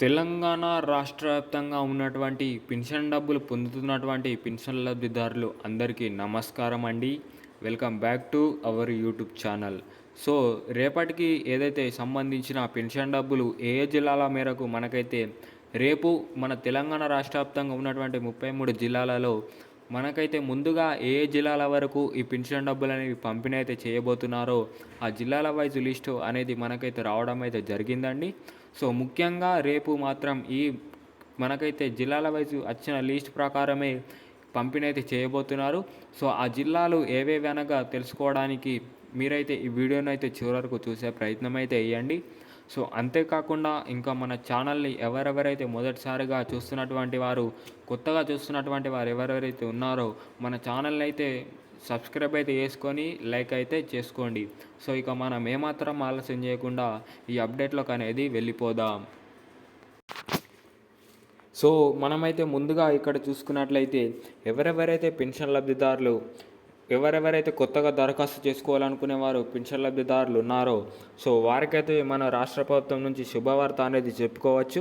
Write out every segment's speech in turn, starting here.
తెలంగాణ రాష్ట్ర వ్యాప్తంగా ఉన్నటువంటి పెన్షన్ డబ్బులు పొందుతున్నటువంటి పెన్షన్ లబ్ధిదారులు అందరికీ నమస్కారం అండి. Welcome back to our YouTube channel. So రేపటికి ఏదైతే సంబంధించిన పెన్షన్ డబ్బులు ఏ ఏ జిల్లాల మేరకు మనకైతే రేపు మన తెలంగాణ రాష్ట్ర వ్యాప్తంగా ఉన్నటువంటి ముప్పై మూడు జిల్లాలలో మనకైతే ముందుగా ఏ ఏ జిల్లాల వరకు ఈ పెన్షన్ డబ్బులు అనేవి పంపిణీ అయితే చేయబోతున్నారో ఆ జిల్లాల వైజ్ లిస్టు అనేది మనకైతే రావడం అయితే జరిగిందండి. సో ముఖ్యంగా రేపు మాత్రం ఈ మనకైతే జిల్లాల వైజ్ వచ్చిన లిస్ట్ ప్రకారమే పంపిణీ అయితే చేయబోతున్నారు. సో ఆ జిల్లాలు ఏవేవి అనగా తెలుసుకోవడానికి మీరైతే ఈ వీడియోను అయితే చివరకు వరకు చూసే ప్రయత్నం అయితే వేయండి సో అంతేకాకుండా ఇంకా మన ఛానల్ని ఎవరెవరైతే మొదటిసారిగా చూస్తున్నటువంటి వారు కొత్తగా చూస్తున్నటువంటి వారు ఎవరెవరైతే ఉన్నారో మన ఛానల్ని అయితే సబ్స్క్రైబ్ అయితే చేసుకొని లైక్ అయితే చేసుకోండి. సో ఇక మనం ఏమాత్రం ఆలస్యం చేయకుండా ఈ అప్డేట్లోకి అనేది వెళ్ళిపోదాం. సో మనమైతే ముందుగా ఇక్కడ చూసుకున్నట్లయితే ఎవరెవరైతే పెన్షన్ లబ్ధిదారులు ఎవరెవరైతే కొత్తగా దరఖాస్తు చేసుకోవాలనుకునే వారు పెన్షన్ లబ్ధిదారులు ఉన్నారో సో వారికైతే మన రాష్ట్ర ప్రభుత్వం నుంచి శుభవార్త అనేది చెప్పుకోవచ్చు.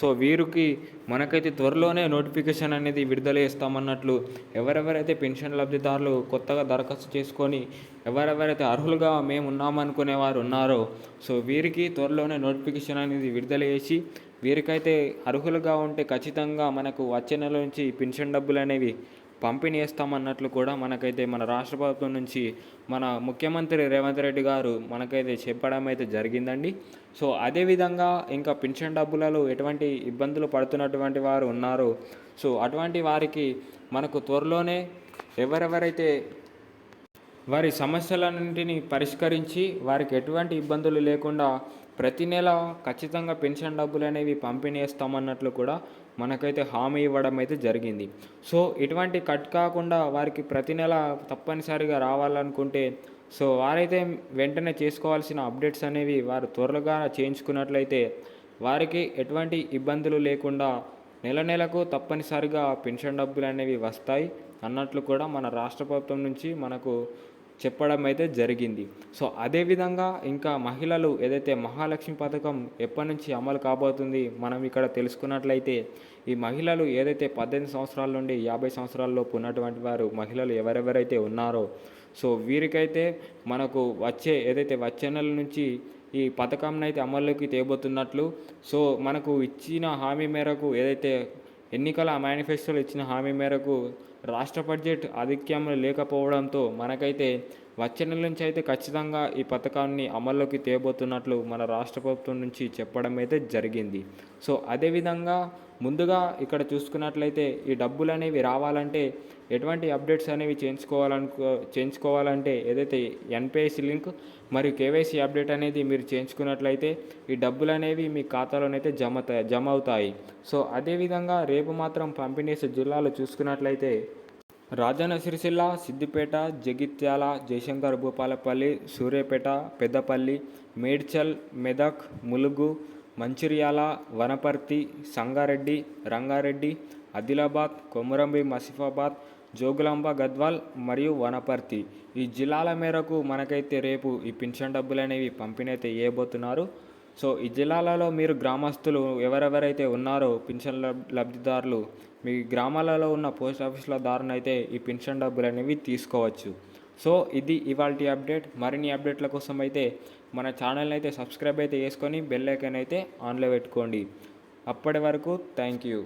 సో వీరికి మనకైతే త్వరలోనే నోటిఫికేషన్ అనేది విడుదల చేస్తామన్నట్లు ఎవరెవరైతే పెన్షన్ లబ్ధిదారులు కొత్తగా దరఖాస్తు చేసుకొని ఎవరెవరైతే అర్హులుగా మేము ఉన్నామనుకునే వారు ఉన్నారో సో వీరికి త్వరలోనే నోటిఫికేషన్ అనేది విడుదల చేసి వీరికైతే అర్హులుగా ఉంటే ఖచ్చితంగా మనకు వచ్చే నెల నుంచి పెన్షన్ డబ్బులు అనేవి పంపిణీ చేస్తామన్నట్లు కూడా మనకైతే మన రాష్ట్ర ప్రభుత్వం నుంచి మన ముఖ్యమంత్రి రేవంత్ రెడ్డి గారు మనకైతే చెప్పడం అయితే జరిగిందండి. సో అదేవిధంగా ఇంకా పెన్షన్ డబ్బులలో ఎటువంటి ఇబ్బందులు పడుతున్నటువంటి వారు ఉన్నారు. సో అటువంటి వారికి మనకు త్వరలోనే ఎవరెవరైతే వారి సమస్యలన్నింటినీ పరిష్కరించి వారికి ఎటువంటి ఇబ్బందులు లేకుండా ప్రతి నెల ఖచ్చితంగా పెన్షన్ డబ్బులు అనేవి పంపిణీ చేస్తామన్నట్లు కూడా మనకైతే హామీ ఇవ్వడం అయితే జరిగింది. సో ఇటువంటి కట్ కాకుండా వారికి ప్రతి నెల తప్పనిసరిగా రావాలనుకుంటే సో వారైతే వెంటనే చేసుకోవాల్సిన అప్డేట్స్ అనేవి వారు త్వరగా చేయించుకున్నట్లయితే వారికి ఎటువంటి ఇబ్బందులు లేకుండా నెల నెలకు తప్పనిసరిగా పెన్షన్ డబ్బులు అనేవి వస్తాయి అన్నట్లు కూడా మన రాష్ట్ర ప్రభుత్వం నుంచి మనకు చెప్పడం అయితే జరిగింది. సో అదేవిధంగా ఇంకా మహిళలు ఏదైతే మహాలక్ష్మి పథకం ఎప్పటి నుంచి అమలు కాబోతుంది మనం ఇక్కడ తెలుసుకున్నట్లయితే ఈ మహిళలు ఏదైతే పద్దెనిమిది సంవత్సరాల నుండి యాభై సంవత్సరాలలోపు ఉన్నటువంటి వారు మహిళలు ఎవరెవరైతే ఉన్నారో సో వీరికైతే మనకు వచ్చే ఏదైతే వచ్చే నెల నుంచి ఈ పథకంని అయితే అమల్లోకి తేబోతున్నట్లు సో మనకు ఇచ్చిన హామీ మేరకు ఏదైతే ఎన్నికల మేనిఫెస్టోలో ఇచ్చిన హామీ మేరకు రాష్ట్ర బడ్జెట్ ఆధిక్యంలో లేకపోవడంతో మనకైతే వచ్చే నెల నుంచి అయితే ఖచ్చితంగా ఈ పథకాన్ని అమల్లోకి తేబోతున్నట్లు మన రాష్ట్ర ప్రభుత్వం నుంచి చెప్పడం అయితే జరిగింది. సో అదేవిధంగా ముందుగా ఇక్కడ చూసుకున్నట్లయితే ఈ డబ్బులు అనేవి రావాలంటే ఎటువంటి అప్డేట్స్ అనేవి చేయించుకోవాలనుకో చేయించుకోవాలంటే ఏదైతే ఎన్పిఎస్ లింక్ మరియు కేవైసీ అప్డేట్ అనేది మీరు చేయించుకున్నట్లయితే ఈ డబ్బులు అనేవి మీ ఖాతాలోనైతే జమ జమ అవుతాయి. సో అదేవిధంగా రేపు మాత్రం పంపిణీ చేసే చూసుకున్నట్లయితే రాజన్న సిరిసిల్ల సిద్దిపేట జగిత్యాల జయశంకర్ భూపాలపల్లి సూర్యాపేట పెద్దపల్లి మేడ్చల్ మెదక్ ములుగు మంచిర్యాల వనపర్తి సంగారెడ్డి రంగారెడ్డి ఆదిలాబాద్ కొమురంబి మసిఫాబాద్ జోగులాంబ గద్వాల్ మరియు వనపర్తి. ఈ జిల్లాల మేరకు మనకైతే రేపు ఈ పెన్షన్ డబ్బులు అనేవి పంపిణీ అయితే చేయబోతున్నారు సో ఈ జిల్లాలలో మీరు గ్రామస్తులు ఎవరెవరైతే ఉన్నారో పెన్షన్ లబ్ లబ్ధిదారులు మీ గ్రామాలలో ఉన్న పోస్ట్ ఆఫీసుల దారుణ అయితే ఈ పెన్షన్ డబ్బులు అనేవి తీసుకోవచ్చు. సో ఇది ఇవాళ అప్డేట్. మరిన్ని అప్డేట్ల కోసం అయితే మన ఛానల్ని అయితే సబ్స్క్రైబ్ అయితే చేసుకొని బెల్ ఐకన్ అయితే ఆన్లో పెట్టుకోండి. అప్పటి వరకు థ్యాంక్ యూ.